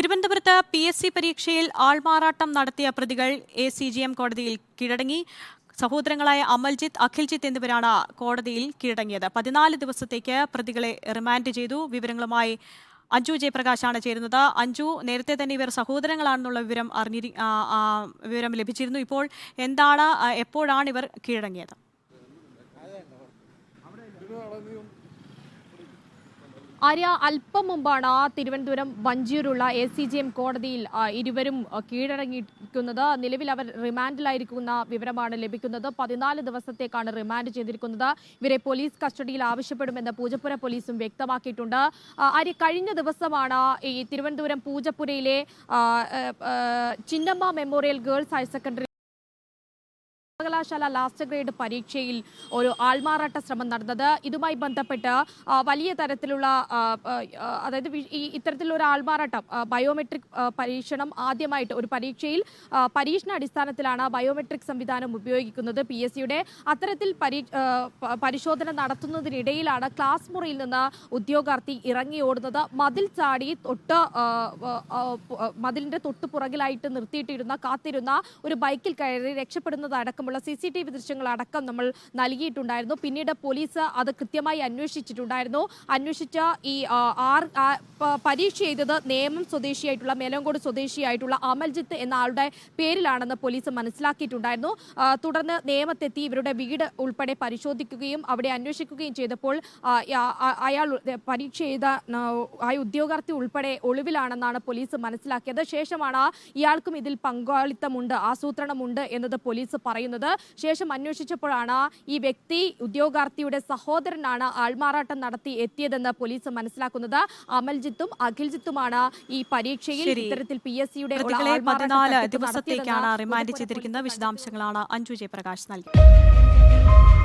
തിരുവനന്തപുരത്ത് P S C പരീക്ഷയിൽ ആൾമാറാട്ടം നടത്തിയ പ്രതികൾ എ സി ജി എം കോടതിയിൽ കീഴടങ്ങി. സഹോദരങ്ങളായ അമൽജിത്ത് അഖിൽജിത്ത് എന്നിവരാണ് കോടതിയിൽ കീഴടങ്ങിയത്. പതിനാല് ദിവസത്തേക്ക് പ്രതികളെ റിമാൻഡ് ചെയ്തു. വിവരങ്ങളുമായി അഞ്ജു ജയപ്രകാശാണ് ചേരുന്നത്. അഞ്ജു നേരത്തെ തന്നെ ഇവർ സഹോദരങ്ങളാണെന്നുള്ള വിവരം അറിഞ്ഞിരി വിവരം ലഭിച്ചിരുന്നു. ഇപ്പോൾ എന്താണ് എപ്പോഴാണ് ഇവർ കീഴടങ്ങിയത്? ആര്യ അല്പം മുമ്പാണ് തിരുവനന്തപുരം വഞ്ചിയൂരുള്ള എ സി ജി എം കോടതിയിൽ ഇരുവരും കീഴടങ്ങിയിരിക്കുന്നത്. നിലവിൽ അവർ റിമാൻഡിലായിരിക്കുന്ന വിവരമാണ് ലഭിക്കുന്നത്. പതിനാല് ദിവസത്തേക്കാണ് റിമാൻഡ് ചെയ്തിരിക്കുന്നത്. ഇവരെ പോലീസ് കസ്റ്റഡിയിൽ ആവശ്യപ്പെടുമെന്ന് പൂജപ്പുര പോലീസും വ്യക്തമാക്കിയിട്ടുണ്ട്. ആര്യ കഴിഞ്ഞ ദിവസമാണ് ഈ Thiruvananthapuram പൂജപ്പുരയിലെ Chinnamma memorial girls higher secondary സർവകലാശാല ലാസ്റ്റ് ഗ്രേഡ് പരീക്ഷയിൽ ഒരു ആൾമാറാട്ട ശ്രമം നടന്നത്. ഇതുമായി ബന്ധപ്പെട്ട് വലിയ തരത്തിലുള്ള അതായത് ഈ ഇത്തരത്തിലുള്ള ഒരു ആൾമാറാട്ടം ബയോമെട്രിക് പരീക്ഷണം ആദ്യമായിട്ട് ഒരു പരീക്ഷയിൽ പരീക്ഷണ അടിസ്ഥാനത്തിലാണ് ബയോമെട്രിക് സംവിധാനം ഉപയോഗിക്കുന്നത് പി എസ് സിയുടെ. അത്തരത്തിൽ പരീ പരിശോധന നടത്തുന്നതിനിടയിലാണ് ക്ലാസ് മുറിയിൽ നിന്ന് ഉദ്യോഗാർത്ഥി ഇറങ്ങി ഓടുന്നത്. മതിൽ ചാടി തൊട്ട് മതിലിന്റെ തൊട്ട് പുറകിലായിട്ട് നിർത്തിയിട്ടിരുന്ന കാത്തിരുന്ന ഒരു ബൈക്കിൽ കയറി രക്ഷപ്പെടുന്നത് അടക്കമുള്ള സി സി ടി വി ദൃശ്യങ്ങൾ അടക്കം നമ്മൾ നൽകിയിട്ടുണ്ടായിരുന്നു. പിന്നീട് പോലീസ് അത് കൃത്യമായി അന്വേഷിച്ചിട്ടുണ്ടായിരുന്നു. അന്വേഷിച്ച ഈ ആർ പരീക്ഷ ചെയ്തത് നേമം സ്വദേശിയായിട്ടുള്ള മേലങ്കോട് സ്വദേശിയായിട്ടുള്ള അമൽജിത്ത് എന്ന ആളുടെ പേരിലാണെന്ന് പോലീസ് മനസ്സിലാക്കിയിട്ടുണ്ടായിരുന്നു. തുടർന്ന് നേമത്തെത്തി ഇവരുടെ വീട് ഉൾപ്പെടെ പരിശോധിക്കുകയും അവിടെ അന്വേഷിക്കുകയും ചെയ്തപ്പോൾ അയാൾ പരീക്ഷ ചെയ്ത ആ ഉദ്യോഗാർത്ഥി ഉൾപ്പെടെ ഒളിവിലാണെന്നാണ് പോലീസ് മനസ്സിലാക്കിയത്. ശേഷമാണ് ഇയാൾക്കും ഇതിൽ പങ്കാളിത്തമുണ്ട് ആസൂത്രണമുണ്ട് എന്നത് പോലീസ് പറയുന്നത് ശേഷം അന്വേഷിച്ചപ്പോഴാണ് ഈ വ്യക്തി ഉദ്യോഗാർത്ഥിയുടെ സഹോദരനാണ് ആൾമാറാട്ടം നടത്തി എത്തിയതെന്ന് പോലീസ് മനസ്സിലാക്കുന്നത്. അമൽജിത്തും അഖിൽജിത്തുമാണ് ഈ പരീക്ഷയിൽ. ഇത്തരത്തിൽ പി എസ് സിയുടെ ദിവസത്തേക്കാണ് റിമാൻഡ് ചെയ്തിരിക്കുന്ന വിശദാംശങ്ങളാണ് അഞ്ജു ജയപ്രകാശ് നൽകിയത്